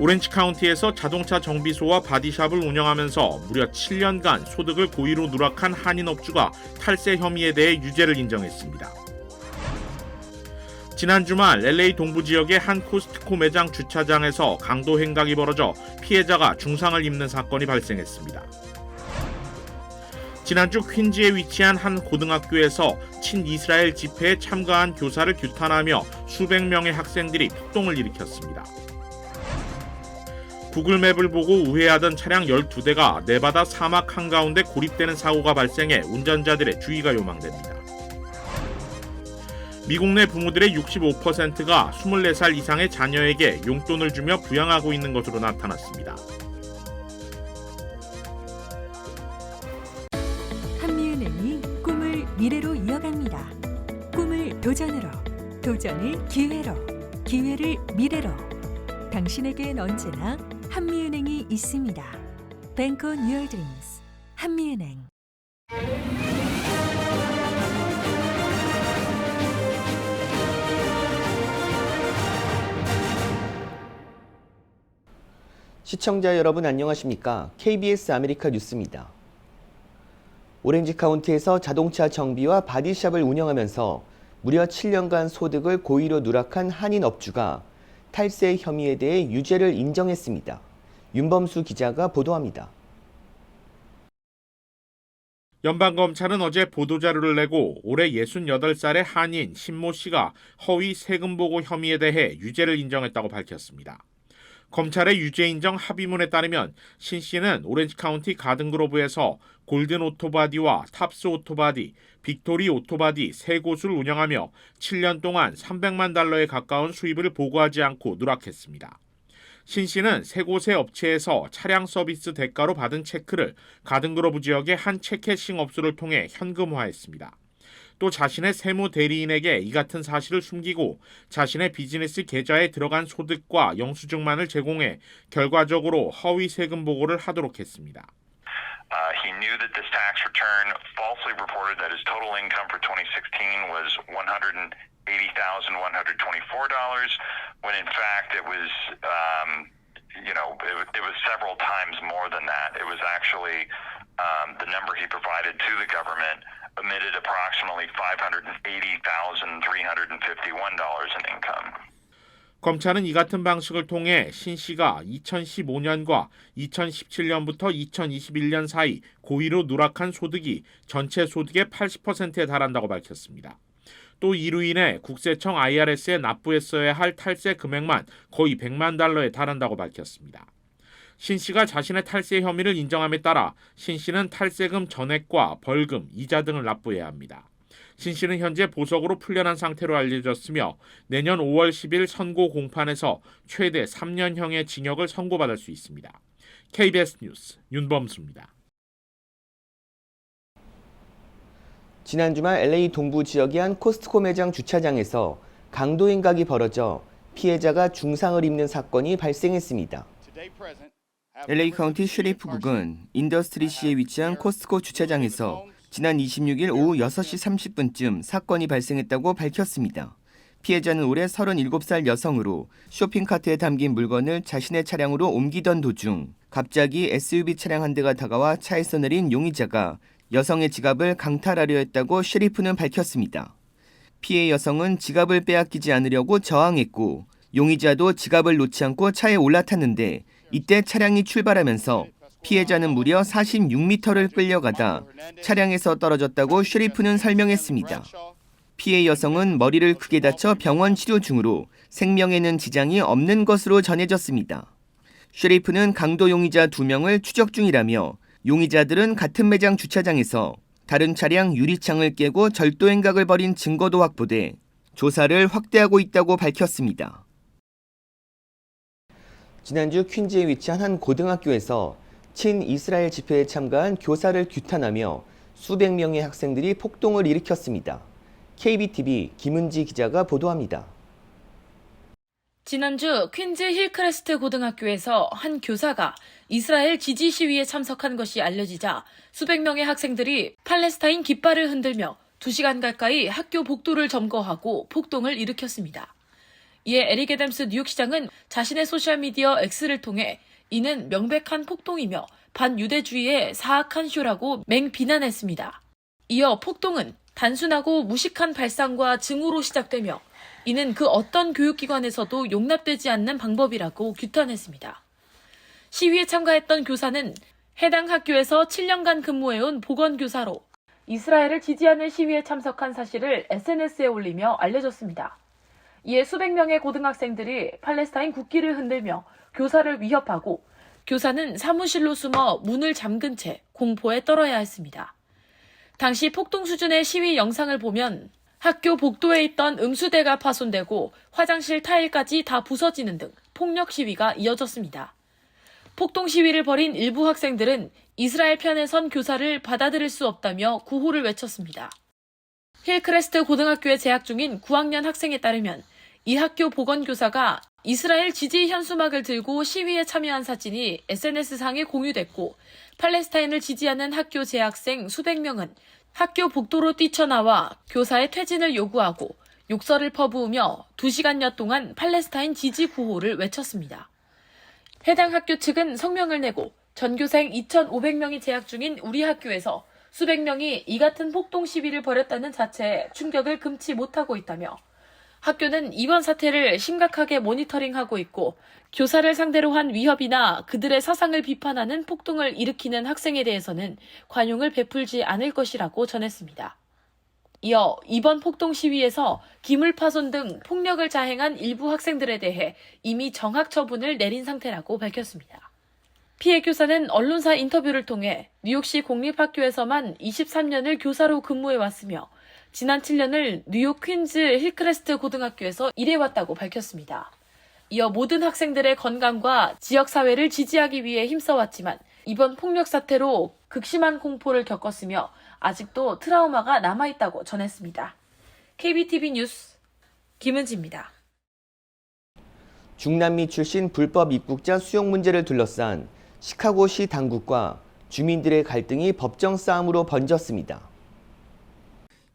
오렌지 카운티에서 자동차 정비소와 바디샵을 운영하면서 무려 7년간 소득을 고의로 누락한 한인 업주가 탈세 혐의에 대해 유죄를 인정했습니다. 지난 주말 LA 동부 지역의 한 코스트코 매장 주차장에서 강도 행각이 벌어져 피해자가 중상을 입는 사건이 발생했습니다. 지난주 퀸즈에 위치한 한 고등학교에서 친이스라엘 집회에 참가한 교사를 규탄하며 수백 명의 학생들이 폭동을 일으켰습니다. 구글맵을 보고 우회하던 차량 12대가 네바다 사막 한가운데 고립되는 사고가 발생해 운전자들의 주의가 요망됩니다. 미국 내 부모들의 65%가 24살 이상의 자녀에게 용돈을 주며 부양하고 있는 것으로 나타났습니다. 한미은행이 꿈을 미래로 이어갑니다. 꿈을 도전으로, 도전을 기회로, 기회를 미래로. 당신에겐 언제나 한미은행이 있습니다. Your dreams. 한미은행. 시청자 여러분 안녕하십니까? KBS 아메리카 뉴스입니다. 오렌지 카운티에서 자동차 정비와 바디샵을 운영하면서 무려 7년간 소득을 고의로 누락한 한인 업주가 탈세 혐의에 대해 유죄를 인정했습니다. 윤범수 기자가 보도합니다. 연방검찰은 어제 보도자료를 내고 올해 68살의 한인 신모 씨가 허위 세금 보고 혐의에 대해 유죄를 인정했다고 밝혔습니다. 검찰의 유죄 인정 합의문에 따르면 신 씨는 오렌지 카운티 가든그로브에서 골든 오토바디와 탑스 오토바디, 빅토리 오토바디 세 곳을 운영하며 7년 동안 300만 달러에 가까운 수입을 보고하지 않고 누락했습니다. 신 씨는 세 곳의 업체에서 차량 서비스 대가로 받은 체크를 가든그로브 지역의 한 체캐싱 업소를 통해 현금화했습니다. 또 자신의 세무 대리인에게 이 같은 사실을 숨기고 자신의 비즈니스 계좌에 들어간 소득과 영수증만을 제공해 결과적으로 허위 세금 보고를 하도록 했습니다. Uh, he knew that this tax return falsely reported that his total income for 2016 was $180,124, when in fact it was, um, you know, it, it was several times more than that. It was actually um, the number he provided to the government omitted approximately $580,351 in income. 검찰은 이 같은 방식을 통해 신 씨가 2015년과 2017년부터 2021년 사이 고의로 누락한 소득이 전체 소득의 80%에 달한다고 밝혔습니다. 또 이로 인해 국세청 IRS에 납부했어야 할 탈세 금액만 거의 100만 달러에 달한다고 밝혔습니다. 신 씨가 자신의 탈세 혐의를 인정함에 따라 신 씨는 탈세금 전액과 벌금, 이자 등을 납부해야 합니다. 신 씨는 현재 보석으로 풀려난 상태로 알려졌으며 내년 5월 10일 선고 공판에서 최대 3년형의 징역을 선고받을 수 있습니다. KBS 뉴스 윤범수입니다. 지난 주말 LA 동부 지역의 한 코스트코 매장 주차장에서 강도 행각이 벌어져 피해자가 중상을 입는 사건이 발생했습니다. LA 카운티 셰리프국은 인더스트리시에 위치한 코스트코 주차장에서 지난 26일 오후 6시 30분쯤 사건이 발생했다고 밝혔습니다. 피해자는 올해 37살 여성으로 쇼핑카트에 담긴 물건을 자신의 차량으로 옮기던 도중 갑자기 SUV 차량 한 대가 다가와 차에서 내린 용의자가 여성의 지갑을 강탈하려 했다고 셰리프는 밝혔습니다. 피해 여성은 지갑을 빼앗기지 않으려고 저항했고 용의자도 지갑을 놓지 않고 차에 올라탔는데 이때 차량이 출발하면서 피해자는 무려 46m를 끌려가다 차량에서 떨어졌다고 셰리프는 설명했습니다. 피해 여성은 머리를 크게 다쳐 병원 치료 중으로 생명에는 지장이 없는 것으로 전해졌습니다. 셰리프는 강도 용의자 2명을 추적 중이라며 용의자들은 같은 매장 주차장에서 다른 차량 유리창을 깨고 절도 행각을 벌인 증거도 확보돼 조사를 확대하고 있다고 밝혔습니다. 지난주 퀸즈에 위치한 한 고등학교에서 친이스라엘 집회에 참가한 교사를 규탄하며 수백 명의 학생들이 폭동을 일으켰습니다. KBTV 김은지 기자가 보도합니다. 지난주 퀸즈 힐크레스트 고등학교에서 한 교사가 이스라엘 지지 시위에 참석한 것이 알려지자 수백 명의 학생들이 팔레스타인 깃발을 흔들며 2시간 가까이 학교 복도를 점거하고 폭동을 일으켰습니다. 이에 에릭 애덤스 뉴욕시장은 자신의 소셜미디어 X를 통해 이는 명백한 폭동이며 반유대주의의 사악한 쇼라고 맹비난했습니다. 이어 폭동은 단순하고 무식한 발상과 증오로 시작되며 이는 그 어떤 교육기관에서도 용납되지 않는 방법이라고 규탄했습니다. 시위에 참가했던 교사는 해당 학교에서 7년간 근무해온 보건교사로 이스라엘을 지지하는 시위에 참석한 사실을 SNS에 올리며 알려졌습니다. 이에 수백 명의 고등학생들이 팔레스타인 국기를 흔들며 교사를 위협하고 교사는 사무실로 숨어 문을 잠근 채 공포에 떨어야 했습니다. 당시 폭동 수준의 시위 영상을 보면 학교 복도에 있던 음수대가 파손되고 화장실 타일까지 다 부서지는 등 폭력 시위가 이어졌습니다. 폭동 시위를 벌인 일부 학생들은 이스라엘 편에 선 교사를 받아들일 수 없다며 구호를 외쳤습니다. 힐크레스트 고등학교에 재학 중인 9학년 학생에 따르면 이 학교 보건교사가 이스라엘 지지 현수막을 들고 시위에 참여한 사진이 SNS상에 공유됐고 팔레스타인을 지지하는 학교 재학생 수백 명은 학교 복도로 뛰쳐나와 교사의 퇴진을 요구하고 욕설을 퍼부으며 2시간여 동안 팔레스타인 지지 구호를 외쳤습니다. 해당 학교 측은 성명을 내고 전교생 2,500명이 재학 중인 우리 학교에서 수백 명이 이 같은 폭동 시위를 벌였다는 자체에 충격을 금치 못하고 있다며 학교는 이번 사태를 심각하게 모니터링하고 있고 교사를 상대로 한 위협이나 그들의 사상을 비판하는 폭동을 일으키는 학생에 대해서는 관용을 베풀지 않을 것이라고 전했습니다. 이어 이번 폭동 시위에서 기물 파손 등 폭력을 자행한 일부 학생들에 대해 이미 정학 처분을 내린 상태라고 밝혔습니다. 피해 교사는 언론사 인터뷰를 통해 뉴욕시 공립학교에서만 23년을 교사로 근무해 왔으며 지난 7년을 뉴욕 퀸즈 힐크레스트 고등학교에서 일해왔다고 밝혔습니다. 이어 모든 학생들의 건강과 지역사회를 지지하기 위해 힘써왔지만 이번 폭력 사태로 극심한 공포를 겪었으며 아직도 트라우마가 남아있다고 전했습니다. KBTV 뉴스 김은지입니다. 중남미 출신 불법 입국자 수용 문제를 둘러싼 시카고시 당국과 주민들의 갈등이 법정 싸움으로 번졌습니다.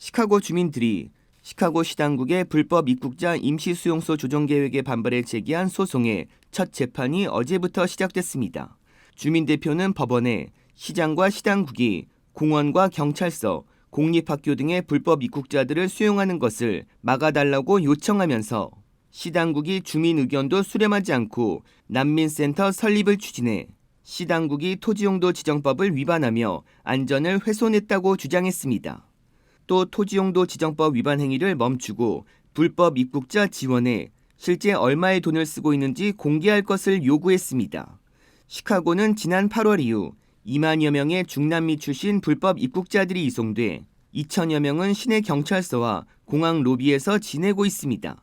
시카고 주민들이 시카고 시 당국의 불법 입국자 임시 수용소 조정 계획에 반발해 제기한 소송의 첫 재판이 어제부터 시작됐습니다. 주민 대표는 법원에 시장과 시당국이 공원과 경찰서, 공립학교 등의 불법 입국자들을 수용하는 것을 막아달라고 요청하면서 시당국이 주민 의견도 수렴하지 않고 난민센터 설립을 추진해 시당국이 토지용도 지정법을 위반하며 안전을 훼손했다고 주장했습니다. 또 토지용도 지정법 위반 행위를 멈추고 불법 입국자 지원에 실제 얼마의 돈을 쓰고 있는지 공개할 것을 요구했습니다. 시카고는 지난 8월 이후 2만여 명의 중남미 출신 불법 입국자들이 이송돼 2천여 명은 시내 경찰서와 공항 로비에서 지내고 있습니다.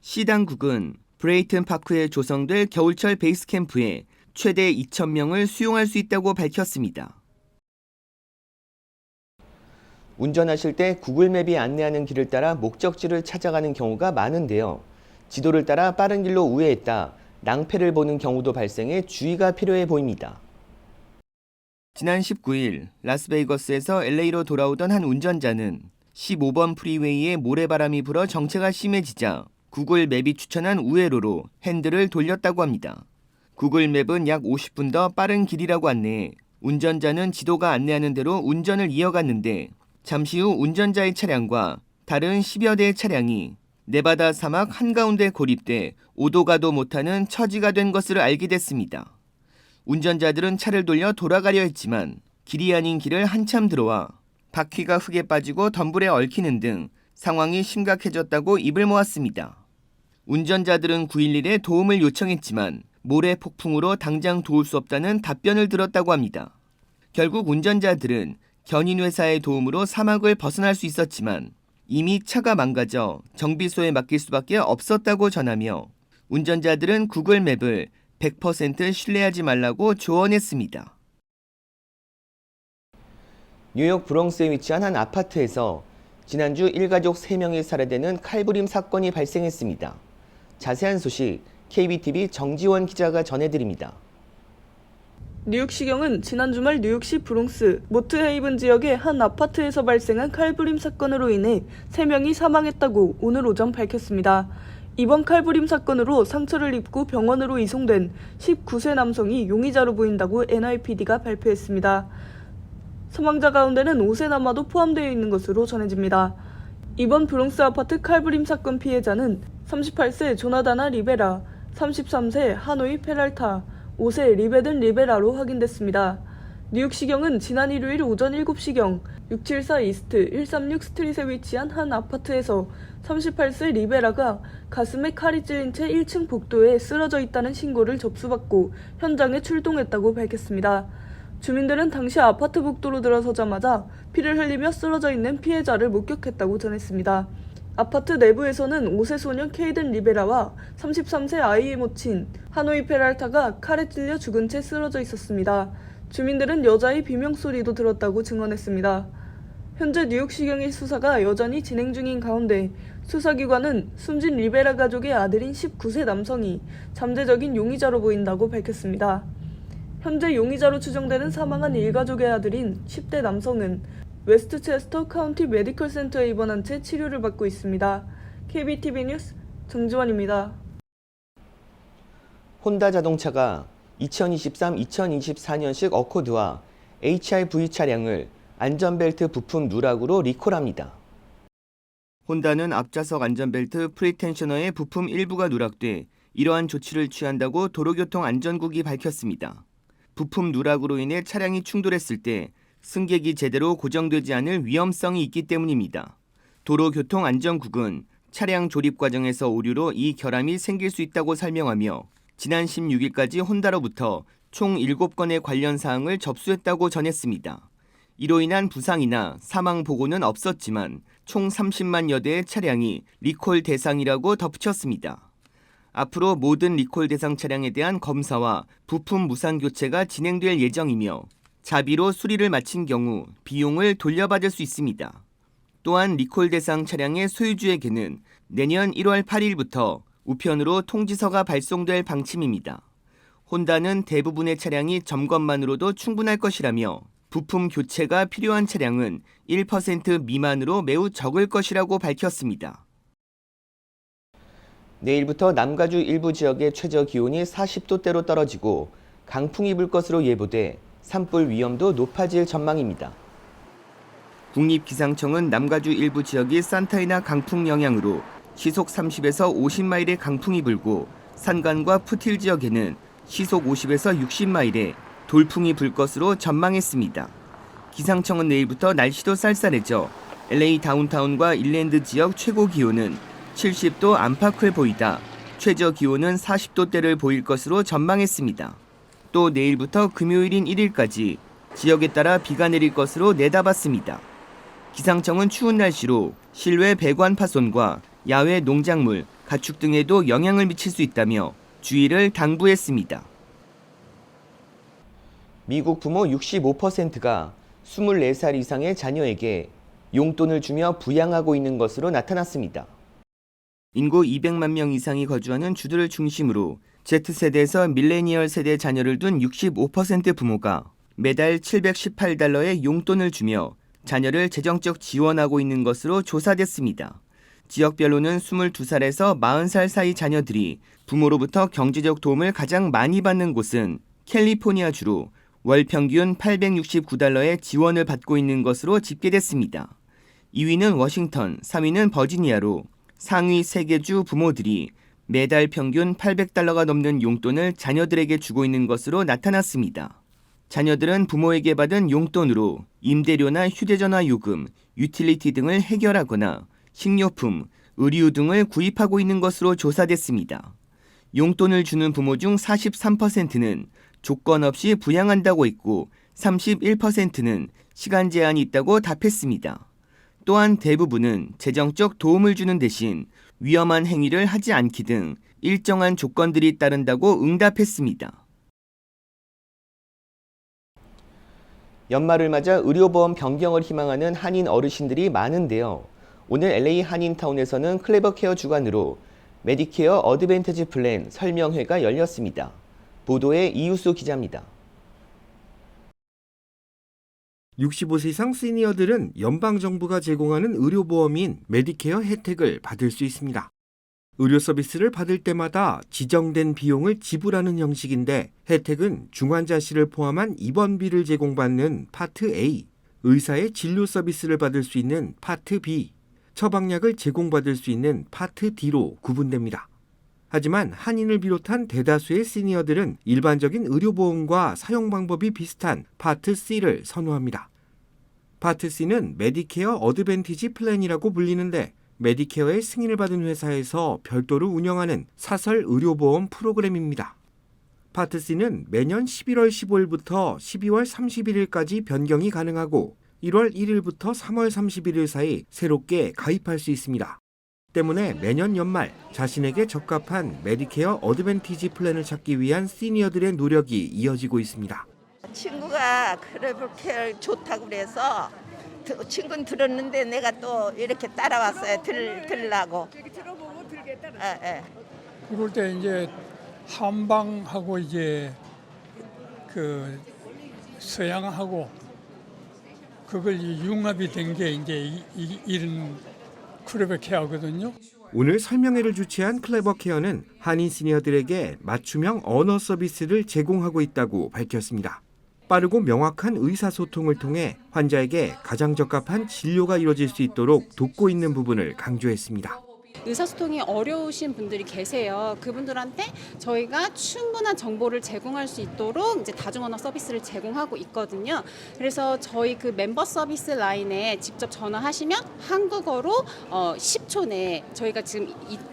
시 당국은 브레이튼 파크에 조성될 겨울철 베이스 캠프에 최대 2천 명을 수용할 수 있다고 밝혔습니다. 운전하실 때 구글맵이 안내하는 길을 따라 목적지를 찾아가는 경우가 많은데요. 지도를 따라 빠른 길로 우회했다 낭패를 보는 경우도 발생해 주의가 필요해 보입니다. 지난 19일 라스베이거스에서 LA로 돌아오던 한 운전자는 15번 프리웨이에 모래바람이 불어 정체가 심해지자 구글 맵이 추천한 우회로로 핸들을 돌렸다고 합니다. 구글 맵은 약 50분 더 빠른 길이라고 안내해 운전자는 지도가 안내하는 대로 운전을 이어갔는데 잠시 후 운전자의 차량과 다른 10여 대의 차량이 네바다 사막 한가운데 고립돼 오도 가도 못하는 처지가 된 것을 알게 됐습니다. 운전자들은 차를 돌려 돌아가려 했지만 길이 아닌 길을 한참 들어와 바퀴가 흙에 빠지고 덤불에 얽히는 등 상황이 심각해졌다고 입을 모았습니다. 운전자들은 911에 도움을 요청했지만 모래 폭풍으로 당장 도울 수 없다는 답변을 들었다고 합니다. 결국 운전자들은 견인 회사의 도움으로 사막을 벗어날 수 있었지만 이미 차가 망가져 정비소에 맡길 수밖에 없었다고 전하며 운전자들은 구글 맵을 100% 신뢰하지 말라고 조언했습니다. 뉴욕 브롱스에 위치한 한 아파트에서 지난주 일가족 3명이 살해되는 칼부림 사건이 발생했습니다. 자세한 소식 KBTV 정지원 기자가 전해드립니다. 뉴욕시경은 지난 주말 뉴욕시 브롱스 모트헤이븐 지역의 한 아파트에서 발생한 칼부림 사건으로 인해 3명이 사망했다고 오늘 오전 밝혔습니다. 이번 칼부림 사건으로 상처를 입고 병원으로 이송된 19세 남성이 용의자로 보인다고 NIPD가 발표했습니다. 사망자 가운데는 5세 남아도 포함되어 있는 것으로 전해집니다. 이번 브롱스 아파트 칼부림 사건 피해자는 38세 조나다나 리베라, 33세 하노이 페랄타, 5세 리베든 리베라로 확인됐습니다. 뉴욕시경은 지난 일요일 오전 7시경 674 이스트 136 스트릿에 위치한 한 아파트에서 38세 리베라가 가슴에 칼이 찔린 채 1층 복도에 쓰러져 있다는 신고를 접수받고 현장에 출동했다고 밝혔습니다. 주민들은 당시 아파트 복도로 들어서자마자 피를 흘리며 쓰러져 있는 피해자를 목격했다고 전했습니다. 아파트 내부에서는 5세 소년 케이든 리베라와 33세 아이의 모친 하노이 페랄타가 칼에 찔려 죽은 채 쓰러져 있었습니다. 주민들은 여자의 비명소리도 들었다고 증언했습니다. 현재 뉴욕시경의 수사가 여전히 진행 중인 가운데 수사기관은 숨진 리베라 가족의 아들인 19세 남성이 잠재적인 용의자로 보인다고 밝혔습니다. 현재 용의자로 추정되는 사망한 일가족의 아들인 10대 남성은 웨스트체스터 카운티 메디컬 센터에 입원한 채 치료를 받고 있습니다. KBTV 뉴스 정지원입니다. 혼다 자동차가 2023-2024년식 어코드와 HRV 차량을 안전벨트 부품 누락으로 리콜합니다. 혼다는 앞좌석 안전벨트 프리텐셔너의 부품 일부가 누락돼 이러한 조치를 취한다고 도로교통 안전국이 밝혔습니다. 부품 누락으로 인해 차량이 충돌했을 때 승객이 제대로 고정되지 않을 위험성이 있기 때문입니다. 도로교통 안전국은 차량 조립 과정에서 오류로 이 결함이 생길 수 있다고 설명하며 지난 16일까지 혼다로부터 총 7건의 관련 사항을 접수했다고 전했습니다. 이로 인한 부상이나 사망 보고는 없었지만 총 30만여 대의 차량이 리콜 대상이라고 덧붙였습니다. 앞으로 모든 리콜 대상 차량에 대한 검사와 부품 무상 교체가 진행될 예정이며 자비로 수리를 마친 경우 비용을 돌려받을 수 있습니다. 또한 리콜 대상 차량의 소유주에게는 내년 1월 8일부터 우편으로 통지서가 발송될 방침입니다. 혼다는 대부분의 차량이 점검만으로도 충분할 것이라며 부품 교체가 필요한 차량은 1% 미만으로 매우 적을 것이라고 밝혔습니다. 내일부터 남가주 일부 지역의 최저 기온이 40도대로 떨어지고 강풍이 불 것으로 예보돼 산불 위험도 높아질 전망입니다. 국립기상청은 남가주 일부 지역이 산타이나 강풍 영향으로 시속 30에서 50마일의 강풍이 불고 산간과 푸틸 지역에는 시속 50에서 60마일의 돌풍이 불 것으로 전망했습니다. 기상청은 내일부터 날씨도 쌀쌀해져 LA 다운타운과 일랜드 지역 최고 기온은 70도 안팎을 보이다 최저 기온은 40도대를 보일 것으로 전망했습니다. 또 내일부터 금요일인 1일까지 지역에 따라 비가 내릴 것으로 내다봤습니다. 기상청은 추운 날씨로 실외 배관 파손과 야외 농작물, 가축 등에도 영향을 미칠 수 있다며 주의를 당부했습니다. 미국 부모 65%가 24살 이상의 자녀에게 용돈을 주며 부양하고 있는 것으로 나타났습니다. 인구 200만 명 이상이 거주하는 주들을 중심으로 Z세대에서 밀레니얼 세대 자녀를 둔 65% 부모가 매달 718달러의 용돈을 주며 자녀를 재정적 지원하고 있는 것으로 조사됐습니다. 지역별로는 22살에서 40살 사이 자녀들이 부모로부터 경제적 도움을 가장 많이 받는 곳은 캘리포니아 주로 월 평균 869달러의 지원을 받고 있는 것으로 집계됐습니다. 2위는 워싱턴, 3위는 버지니아로 상위 3개 주 부모들이 매달 평균 800달러가 넘는 용돈을 자녀들에게 주고 있는 것으로 나타났습니다. 자녀들은 부모에게 받은 용돈으로 임대료나 휴대전화 요금, 유틸리티 등을 해결하거나 식료품, 의류 등을 구입하고 있는 것으로 조사됐습니다. 용돈을 주는 부모 중 43%는 조건 없이 부양한다고 했고 31%는 시간 제한이 있다고 답했습니다. 또한 대부분은 재정적 도움을 주는 대신 위험한 행위를 하지 않기 등 일정한 조건들이 따른다고 응답했습니다. 연말을 맞아 의료보험 변경을 희망하는 한인 어르신들이 많은데요. 오늘 LA 한인타운에서는 클레버케어 주관으로 메디케어 어드밴티지 플랜 설명회가 열렸습니다. 보도에 이유수 기자입니다. 65세 이상 시니어들은 연방정부가 제공하는 의료보험인 메디케어 혜택을 받을 수 있습니다. 의료 서비스를 받을 때마다 지정된 비용을 지불하는 형식인데 혜택은 중환자 실을 포함한 입원비를 제공받는 파트 A, 의사의 진료 서비스를 받을 수 있는 파트 B, 처방약을 제공받을 수 있는 파트 D로 구분됩니다. 하지만 한인을 비롯한 대다수의 시니어들은 일반적인 의료보험과 사용 방법이 비슷한 파트 C를 선호합니다. 파트 C는 메디케어 어드밴티지 플랜이라고 불리는데 메디케어의 승인을 받은 회사에서 별도로 운영하는 사설 의료보험 프로그램입니다. 파트 C는 매년 11월 15일부터 12월 31일까지 변경이 가능하고 1월 1일부터 3월 31일 사이 새롭게 가입할 수 있습니다. 때문에 매년 연말 자신에게 적합한 메디케어 어드밴티지 플랜을 찾기 위한 시니어들의 노력이 이어지고 있습니다. 친구가 그래블케어 좋다고 그래서 드- 친구는 들었는데 내가 또 이렇게 따라왔어요. 들, 들라고. 들어보고 들게 따라. 예, 예. 그럴 때 이제 한방하고 이제 그 서양하고 그걸 이 융합이 된 게 이제 이, 이, 이런 크레베케어거든요. 오늘 설명회를 주최한 클레버 케어는 한인 시니어들에게 맞춤형 언어 서비스를 제공하고 있다고 밝혔습니다. 빠르고 명확한 의사소통을 통해 환자에게 가장 적합한 진료가 이뤄질 수 있도록 돕고 있는 부분을 강조했습니다. 의사소통이 어려우신 분들이 계세요. 그분들한테 저희가 충분한 정보를 제공할 수 있도록 이제 다중언어 서비스를 제공하고 있거든요. 그래서 저희 그 멤버 서비스 라인에 직접 전화하시면 한국어로 어 10초 내에 저희가 지금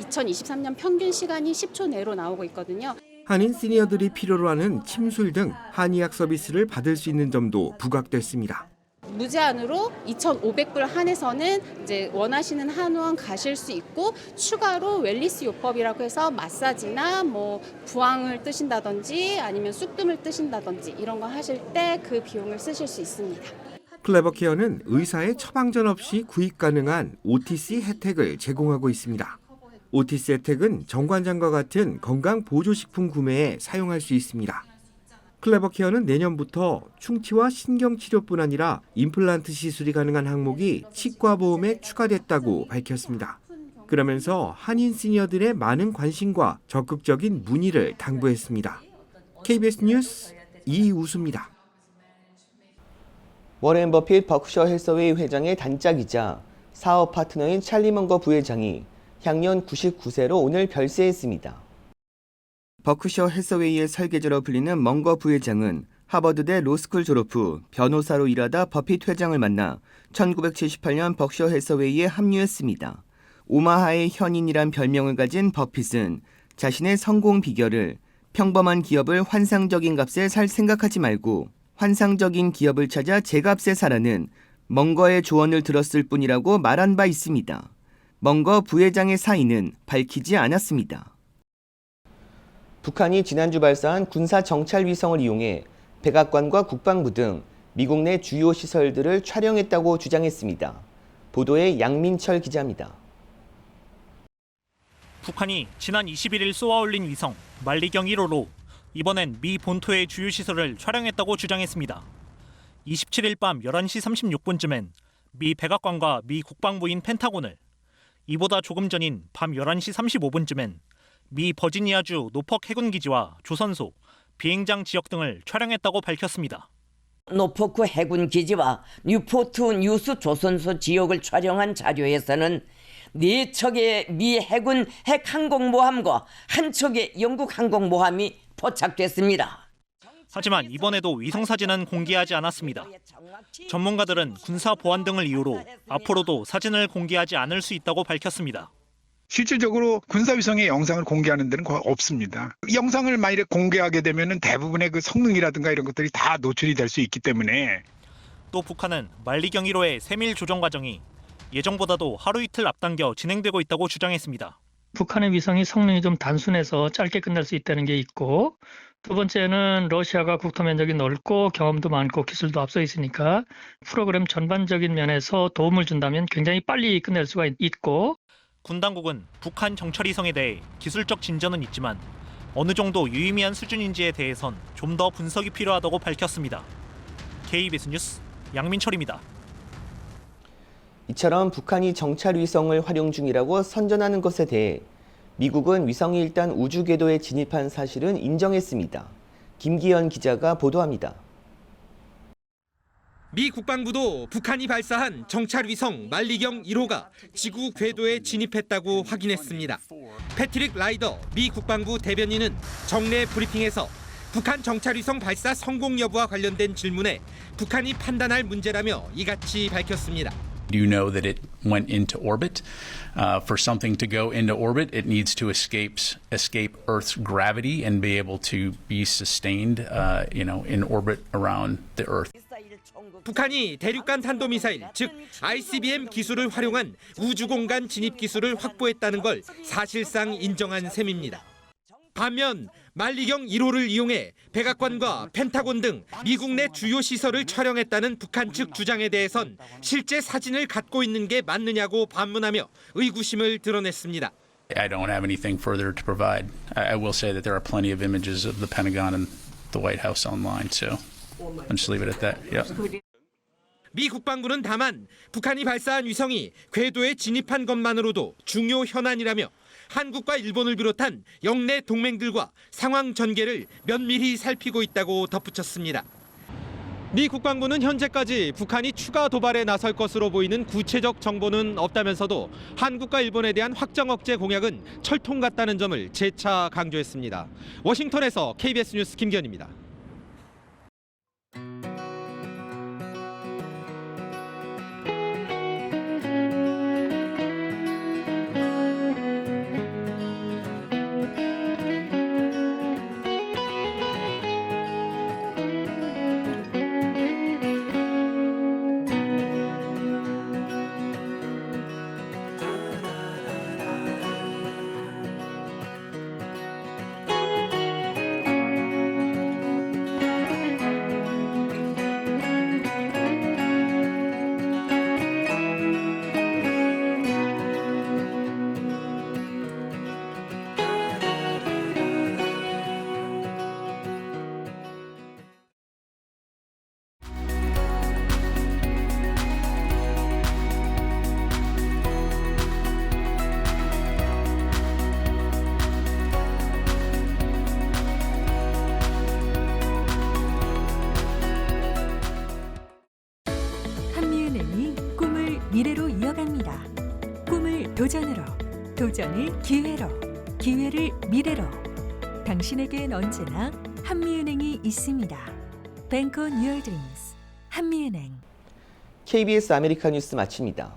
2023년 평균 시간이 10초 내로 나오고 있거든요. 한인 시니어들이 필요로 하는 침술 등 한의학 서비스를 받을 수 있는 점도 부각됐습니다. 무제한으로 2,500불 한에서는 이제 원하시는 한의원 가실 수 있고 추가로 웰리스 요법이라고 해서 마사지나 뭐 부항을 뜨신다든지 아니면 쑥뜸을 뜨신다든지 이런 거 하실 때 그 비용을 쓰실 수 있습니다. 클레버케어는 의사의 처방전 없이 구입 가능한 OTC 혜택을 제공하고 있습니다. OTC 혜택은 정관장과 같은 건강 보조식품 구매에 사용할 수 있습니다. 클레버케어는 내년부터 충치와 신경치료뿐 아니라 임플란트 시술이 가능한 항목이 치과보험에 추가됐다고 밝혔습니다. 그러면서 한인 시니어들의 많은 관심과 적극적인 문의를 당부했습니다. KBS 뉴스 이우수입니다. 워렌 버핏 버크셔 헬서웨이 회장의 단짝이자 사업 파트너인 찰리 먼거 부회장이 향년 99세로 오늘 별세했습니다. 버크셔 헬서웨이의 설계자로 불리는 먼거 부회장은 하버드대 로스쿨 졸업 후 변호사로 일하다 버핏 회장을 만나 1978년 버크셔 헬서웨이에 합류했습니다. 오마하의 현인이란 별명을 가진 버핏은 자신의 성공 비결을 평범한 기업을 환상적인 값에 살 생각하지 말고 환상적인 기업을 찾아 제값에 사라는 멍거의 조언을 들었을 뿐이라고 말한 바 있습니다. 멍거 부회장의 사인은 밝히지 않았습니다. 북한이 지난주 발사한 군사 정찰 위성을 이용해 백악관과 국방부 등 미국 내 주요 시설들을 촬영했다고 주장했습니다. 보도에 양민철 기자입니다. 북한이 지난 21일 쏘아올린 위성 만리경 1호로 이번엔 미 본토의 주요 시설을 촬영했다고 주장했습니다. 27일 밤 11시 36분쯤엔 미 백악관과 미 국방부인 펜타곤을 이보다 조금 전인 밤 11시 35분쯤엔 미 버지니아주 노퍽 해군 기지와 조선소, 비행장 지역 등을 촬영했다고 밝혔습니다. 노포크 해군 기지와 뉴포트 뉴스 조선소 지역을 촬영한 자료에서는 네 척의 미 해군 핵 항공모함과 한 척의 영국 항공모함이 포착됐습니다. 하지만 이번에도 위성 사진은 공개하지 않았습니다. 전문가들은 군사 보안 등을 이유로 앞으로도 사진을 공개하지 않을 수 있다고 밝혔습니다. 실질적으로 군사위성의 영상을 공개하는 데는 거의 없습니다. 이 영상을 만일에 공개하게 되면 대부분의 그 성능이라든가 이런 것들이 다 노출이 될 수 있기 때문에 또 북한은 만리경 1호의 세밀 조정 과정이 예정보다도 하루 이틀 앞당겨 진행되고 있다고 주장했습니다. 북한의 위성이 성능이 좀 단순해서 짧게 끝날 수 있다는 게 있고 두 번째는 러시아가 국토 면적이 넓고 경험도 많고 기술도 앞서 있으니까 프로그램 전반적인 면에서 도움을 준다면 굉장히 빨리 끝낼 수가 있고 군 당국은 북한 정찰위성에 대해 기술적 진전은 있지만 어느 정도 유의미한 수준인지에 대해선 좀 더 분석이 필요하다고 밝혔습니다. KBS 뉴스 양민철입니다. 이처럼 북한이 정찰 위성을 활용 중이라고 선전하는 것에 대해 미국은 위성이 일단 우주 궤도에 진입한 사실은 인정했습니다. 김기현 기자가 보도합니다. 미 국방부도 북한이 발사한 정찰 위성 만리경 1호가 지구 궤도에 진입했다고 확인했습니다. 패트릭 라이더 미 국방부 대변인은 정례 브리핑에서 북한 정찰 위성 발사 성공 여부와 관련된 질문에 북한이 판단할 문제라며 이같이 밝혔습니다. You know that it went into orbit. Uh, for something to go into orbit, it needs to escape escape Earth's gravity and be able to be sustained, uh, you know, in orbit around the Earth. 북한이 대륙간 탄도미사일, 즉 ICBM 기술을 활용한 우주공간 진입 기술을 확보했다는 걸 사실상 인정한 셈입니다. 반면 만리경 1호를 이용해 백악관과 펜타곤 등 미국 내 주요 시설을 촬영했다는 북한 측 주장에 대해선 실제 사진을 갖고 있는 게 맞느냐고 반문하며 의구심을 드러냈습니다. I don't have anything further to provide. I, will say that there are plenty of images of the Pentagon and the White House online, so 미 국방부는 다만 북한이 발사한 위성이 궤도에 진입한 것만으로도 중요 현안이라며 한국과 일본을 비롯한 영내 동맹들과 상황 전개를 면밀히 살피고 있다고 덧붙였습니다. 미 국방부는 현재까지 북한이 추가 도발에 나설 것으로 보이는 구체적 정보는 없다면서도 한국과 일본에 대한 확정 억제 공약은 철통 같다는 점을 재차 강조했습니다. 워싱턴에서 KBS 뉴스 김기현입니다. 도전을 기회로, 기회를 미래로. 당신에겐 언제나 한미은행이 있습니다. Your dreams. 한미은행. KBS 아메리카 뉴스 마칩니다.